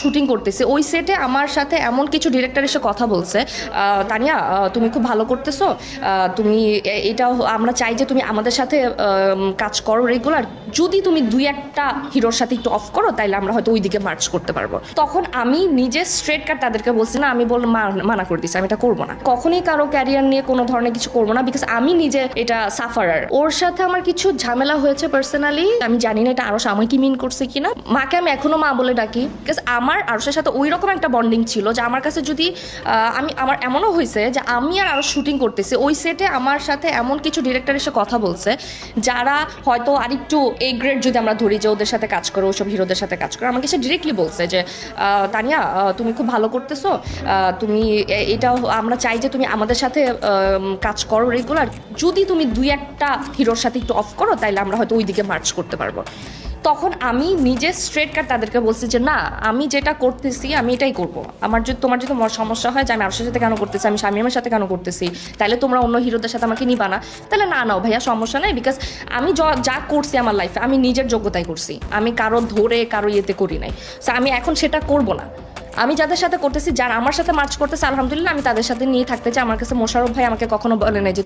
Shooting করতেছি। ওই সেটে আমার সাথে এমন কিছু ডিরেক্টর এসে কথা বলছে তানিয়া তুমি খুব ভালো করতেছো তুমি এটা আমরা চাই যে তুমি আমাদের সাথে কাজ করো রেগুলার যদি তুমি দুই একটা হিরোর সাথে একটু অফ করো, তাইলে আমরা হয়তো ওই দিকে মার্চ করতে পারব। তখন আমি নিজে স্ট্রেট কাট তাদেরকে বলছি, না, আমি বল মানা করে দিচ্ছি আমি এটা করব না। কখনই কারও ক্যারিয়ার নিয়ে কোনো ধরনের কিছু করব না বিকজ আমি নিজে এটা সাফারার ওর সাথে আমার কিছু ঝামেলা হয়েছে পার্সোনালি আমি জানি না এটা আরও আমাকে মিন করছে কিনা। মাকে আমি এখনও মা বলে ডাকি বিকজ আমার আরশের সাথে ওই রকম একটা বন্ডিং ছিল যে আমার কাছে যদি আমি, আমার এমনও হয়েছে যে আমি আর আরও শুটিং করতেছি, ওই সেটে আমার সাথে এমন কিছু ডিরেক্টর এসে কথা বলছে, যারা হয়তো আরেকটু এই গ্রেড যদি আমরা ধরি যে ওদের সাথে কাজ করো, ওইসব হিরোদের সাথে কাজ করো, আমাকে সে ডিরেক্টলি বলছে যে তানিয়া তুমি খুব ভালো করতেছো তুমি এটা আমরা চাই যে তুমি আমাদের সাথে কাজ করো রেগুলার যদি তুমি দুই একটা হিরোর সাথে একটু অফ করো, তাইলে আমরা হয়তো ওই দিকে মার্চ করতে পারব। তখন আমি নিজে স্ট্রেট কাট তাদেরকে বলছি যে, না, আমি যেটা করতেছি, আমি এটাই করব। আমার যদি, তোমার যদি সমস্যা হয় যে, আমি আরশের সাথে কেন করতেছি, আমি স্বামীমের সাথে কেন করতেছি, তাহলে তোমরা অন্য হিরোদের সাথে আমাকে নিবা না। তাহলে না নাও ভাইয়া, সমস্যা নেই বিকজ আমি য- যা করছি আমার লাইফে আমি নিজের যোগ্যতায় করছি। আমি কারও ধরে, কারও ইয়েতে করি নাই। সো আমি এখন সেটা করব না। আমি যাদের সাথে করতেছি, যারা আমার সাথে মার্চ করতেছে, আলহামদুলিল্লাহ, আমি তাদের সাথে নিয়ে থাকতে চাই। আমার কাছে মোশারফ ভাই আমাকে কখনো বলে নাই যে